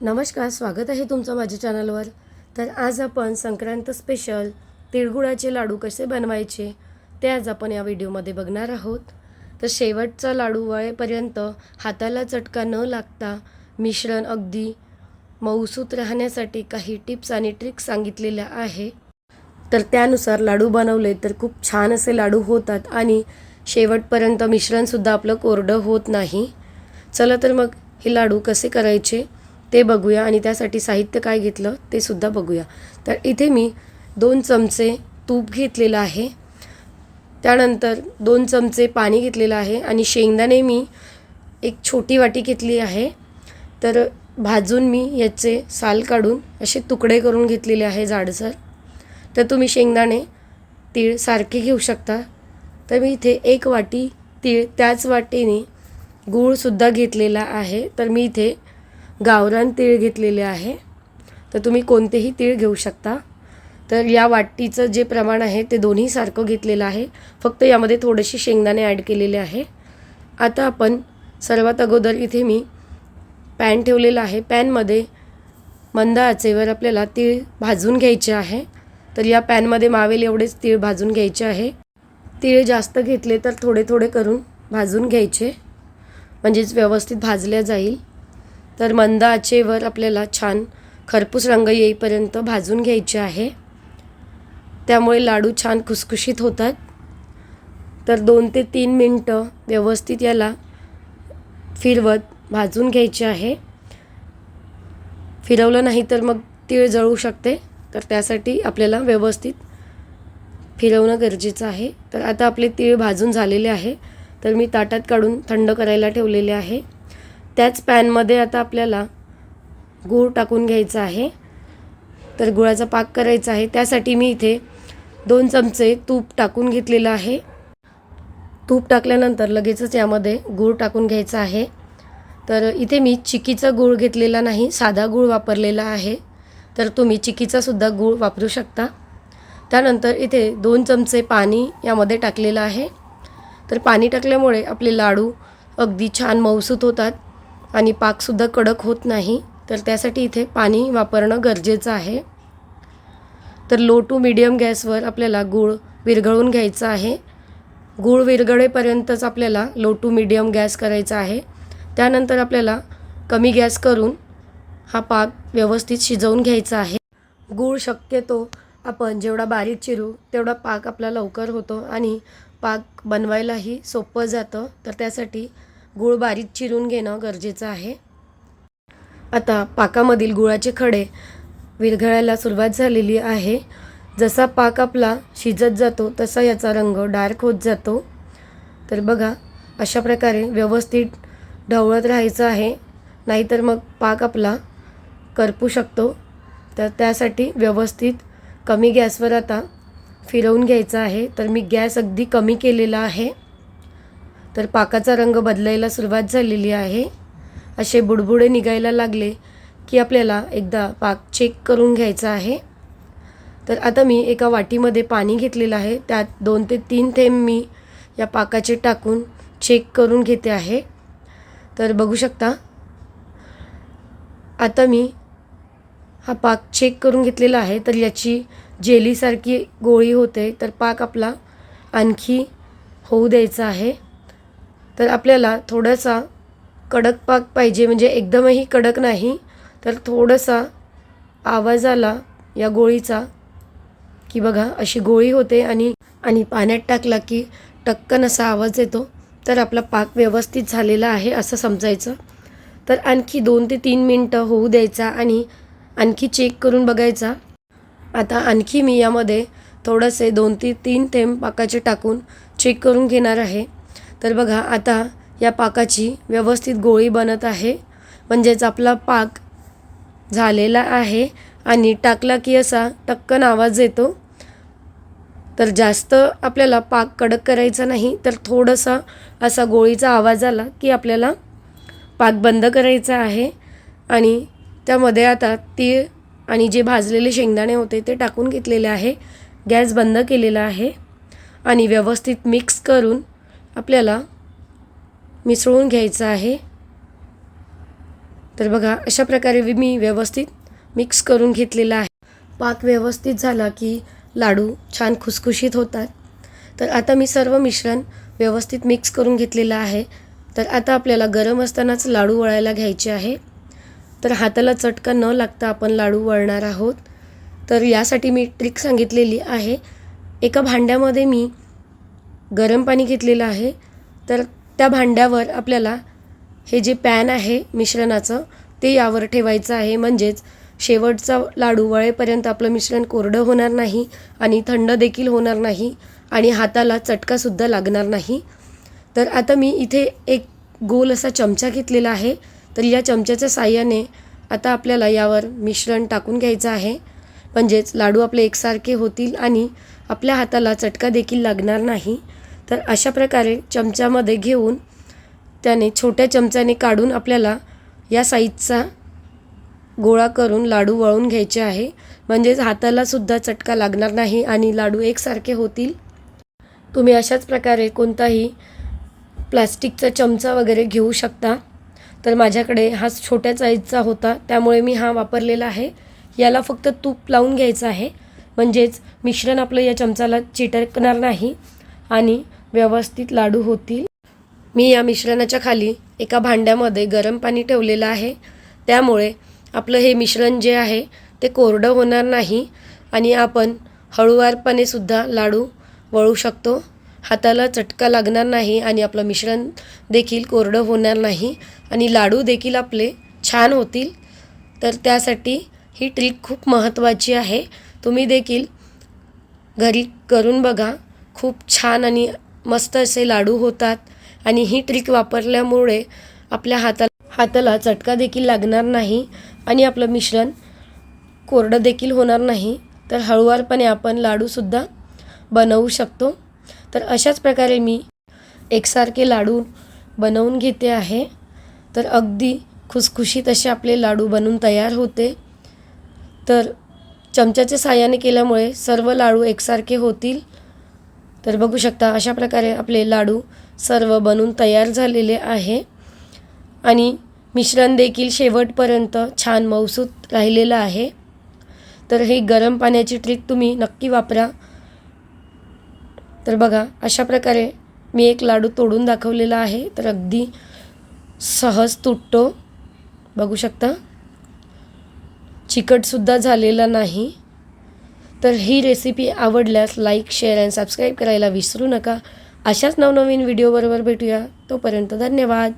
नमस्कार स्वागत आहे तुमचं माझ्या चॅनलवर. तर आज आपण संक्रांत स्पेशल तिळगुळाचे लाडू कसे बनवायचे ते आज आपण या व्हिडिओमध्ये बघणार आहोत. तर शेवटचा लाडू वळेपर्यंत हाताला चटका न लागता मिश्रण अगदी मऊसूत राहण्यासाठी काही टिप्स आणि ट्रिक्स सांगितलेल्या आहे. तर त्यानुसार लाडू बनवले तर खूप छान असे लाडू होतात आणि शेवटपर्यंत मिश्रणसुद्धा आपलं कोरडं होत नाही. चला तर मग हे लाडू कसे करायचे? ते बघूया आणि त्यासाठी साहित्य काय घेतलं ते सुद्धा बघूया. तर इथे मी दोन चमचे तूप घेतलेलं आहे. त्यानंतर दोन चमचे पाणी घेतलेलं आहे आणि शेंगदाणे मी एक छोटी वाटी घेतली आहे. तर भाजून मी याचे साल काढून असे तुकडे करून घेतलेले आहे जाडसर. तर तुम्ही शेंगदाणे तीळ सारखे घेऊ शकता. तर मी इथे एक वाटी तीळ त्याच वाटीने गूळसुद्धा घेतलेला आहे. तर मी इथे गावरान तीळ घेतलेले आहे. तर तुम्ही कोणतेही तीळ घेऊ शकता. तर या वाटीचं जे प्रमाण आहे ते दोन्ही सारखं घेतलेलं आहे. फक्त यामध्ये थोडेसे शेंगदाणे ॲड केलेले आहे. आता आपण सर्वात अगोदर इथे मी पॅन ठेवलेला आहे. पॅनमध्ये मंद आचेवर आपल्याला तीळ भाजून घ्यायचे आहे. तर या पॅनमध्ये मावेल एवढेच तीळ भाजून घ्यायचे आहे. तीळ जास्त घेतले तर थोडे थोडे करून भाजून घ्यायचे. म्हणजेच व्यवस्थित भाजल्या जाईल. तर मंद आचेवर आपल्याला छान खरपूस रंग येईपर्यंत भाजून घ्यायचे आहे. त्यामुळे लाडू छान खुसखुशीत होतात. तर दोन ते तीन मिनटं व्यवस्थित याला फिरवत भाजून घ्यायचे आहे. फिरवलं नाही तर मग तीळ जळू शकते. तर त्यासाठी आपल्याला व्यवस्थित फिरवणं गरजेचं आहे. तर आता आपले तीळ भाजून झालेले आहे. तर मी ताटात काढून थंड करायला ठेवलेले आहे. त्याच पॅनमध्ये आता आपल्याला गूळ टाकून घ्यायचा आहे. तर गुळाचा पाक करायचा आहे. त्यासाठी मी इथे दोन चमचे तूप टाकून घेतलेलं आहे. तूप टाकल्यानंतर लगेचच यामध्ये गूळ टाकून घ्यायचा आहे. तर इथे मी चिकीचा गूळ घेतलेला नाही साधा गूळ वापरलेला आहे. तर तुम्ही चिकीचासुद्धा गूळ वापरू शकता. त्यानंतर इथे दोन चमचे पाणी यामध्ये टाकलेलं आहे. तर पाणी टाकल्यामुळे आपले लाडू अगदी छान मऊसूत होतात. आणि पाकसुद्धा कडक होत नाही तर त्यासाठी इथे पाणी वापरणं गरजेचं आहे. तर लो टू मिडियम गॅसवर आपल्याला गूळ विरघळून घ्यायचा आहे. गूळ विरघळेपर्यंतच आपल्याला लो टू मिडियम गॅस करायचा आहे. त्यानंतर आपल्याला कमी गॅस करून हा पाक व्यवस्थित शिजवून घ्यायचा आहे. गूळ शक्यतो आपण जेवढा बारीक चिरू तेवढा पाक आपला लवकर होतो आणि पाक बनवायलाही सोपं जातं. तर त्यासाठी गूळ बारीक चिरून घेणं गरजेचं आहे. आता पाकामधील गुळाचे खडे विरघळायला सुरुवात झालेली आहे. जसा पाक आपला शिजत जातो तसा याचा रंग डार्क होत जातो. तर बघा अशा प्रकारे व्यवस्थित ढवळत राहायचं आहे. नाहीतर मग पाक आपला करपू शकतो. तर त्यासाठी व्यवस्थित कमी गॅसवर आता फिरवून घ्यायचं आहे. तर मी गॅस अगदी कमी केलेला आहे. तर पाकाचा रंग बदलायला सुरुवात झालेली आहे. असे बुडबुडे निघायला लागले की आपल्याला एकदा पाक चेक करून घ्यायचा आहे. तर आता मी एका वाटीमध्ये पाणी घेतलेलं आहे. त्यात दोन ते तीन थेंब मी या पाकाचे टाकून चेक करून घेते आहे. तर बघू शकता आता मी हा पाक चेक करून घेतलेला आहे. तर याची जेलीसारखी गोळी होते. तर पाक आपला आणखी होऊ द्यायचा आहे. तर आपल्याला थोडासा कडक पाक पाहिजे म्हणजे एकदमही कडक नाही तर थोडासा आवाज आला या गोळीचा की बघा अशी गोळी होते आणि आणि पाण्यात टाकला की टक्कन असा आवाज येतो. तर आपला पाक व्यवस्थित झालेला आहे असं समजायचं. तर आणखी दोन ते तीन मिनटं होऊ द्यायचा आणि आणखी चेक करून बघायचा. आता आणखी मी यामध्ये थोडंसे दोन ते तीन थेंब पाकाचे टाकून चेक करून घेणार आहे. तर बघा आता या पाकाची व्यवस्थित गोळी बनत आहे. म्हणजेच आपला पाक झालेला आहे आणि टाकला की असा टक्कन आवाज येतो. तर जास्त आपल्याला पाक कडक करायचा नाही तर थोडासा असा गोळीचा आवाज आला की आपल्याला पाक बंद करायचा आहे. आणि त्यामध्ये आता तीळ आणि जे भाजलेले शेंगदाणे होते ते टाकून घेतलेले आहे. गॅस बंद केलेला आहे. आणि व्यवस्थित मिक्स करून आपल्याला मिसळून घ्यायचं आहे. तर बघा अशा प्रकारे मी व्यवस्थित मिक्स करून घेतलेला आहे. पाक व्यवस्थित झाला की लाडू छान खुसखुशीत होतात. तर आता मी सर्व मिश्रण व्यवस्थित मिक्स करून घेतलेलं आहे. तर आता आपल्याला गरम असतानाच लाडू वळायला घ्यायचे आहे. तर हाताला चटका न लागता आपण लाडू वळणार आहोत. तर यासाठी मी ट्रिक सांगितलेली आहे. एका भांड्यामध्ये मी गरम पाणी घेतलेलं आहे तर त्या भांड्यावर आपल्याला हे जे पॅन आहे मिश्रणाचं ते यावर ठेवायचं आहे. म्हणजेच शेवटचा लाडू वळेपर्यंत आपलं मिश्रण कोरडं होणार नाही आणि थंड देखील होणार नाही आणि हाताला चटकासुद्धा लागणार नाही. तर आता मी इथे एक गोल असा चमचा घेतलेला आहे तर या चमच्याच्या साह्याने आता आपल्याला यावर मिश्रण टाकून घ्यायचं आहे. म्हणजेच लाडू आपले एकसारखे होतील आणि आपल्या हाताला चटका देखील लागणार नाही. तर अशा प्रकारे चमच्यामध्ये घेऊन त्याने छोट्या चमच्याने काढून आपल्याला या साईजचा गोळा करून लाडू वळून घ्यायचे आहे. म्हणजेच हातालासुद्धा चटका लागणार नाही आणि लाडू एकसारखे होतील. तुम्ही अशाच प्रकारे कोणताही प्लास्टिकचा चमचा वगैरे घेऊ शकता. तर माझ्याकडे हा छोट्या साईजचा होता. त्यामुळे मी हा वापरलेला आहे. याला फक्त तूप लावून घ्यायचं आहे. म्हणजेच मिश्रण आपलं या चमचाला चिटकणार नाही. आणि व्यवस्थित लाडू होतील. मी या मिश्रणाच्या खाली एका भांड्यामध्ये गरम पाणी ठेवलेलं आहे. त्यामुळे आपलं हे मिश्रण जे आहे ते कोरडं होणार नाही आणि आपण हळूवारपणे सुद्धा लाडू वळू शकतो. हाताला चटका लागणार नाही आणि आपलं मिश्रण देखील कोरडं होणार नाही आणि लाडू देखील आपले छान होतील. तर त्यासाठी ही ट्रिक खूप महत्त्वाची आहे. तुम्ही देखील घरी करून बघा. खूप छान आणि मस्त असे लाडू होतात. आणि ही ट्रिक वापरल्यामुळे आपल्या हाताला हाताला चटका देखील लागणार नाही. आणि आपलं मिश्रण कोरडं देखील होणार नाही. तर हळूवारपणे आपण लाडूसुद्धा बनवू शकतो. तर अशाच प्रकारे मी एकसारखे लाडू बनवून घेते आहे. तर अगदी खुसखुशीत असे आपले लाडू बनून तयार होते. तर चमच्याच्या साहाय्याने केल्यामुळे सर्व लाडू एकसारखे होतील. तर बघू शकता अशा प्रकारे आपले लाडू सर्व बनून तयार झालेले आहे. आणि मिश्रण देखील शेवटपर्यंत छान मौसूत राहिलेलं आहे. तर हे गरम पाण्याची ट्रिक तुम्ही नक्की वापरा. तर बघा अशा प्रकारे मी एक लाडू तोडून दाखवलेला आहे. तर अगदी सहज तुटतो. बघू शकता. चिकटसुद्धा झालेला नाही. तर ही रेसिपी आवडल्यास लाईक शेअर अँड सबस्क्राईब करायला विसरू नका. अशाच नवनवीन व्हिडिओबरोबर भेटूया. तोपर्यंत धन्यवाद.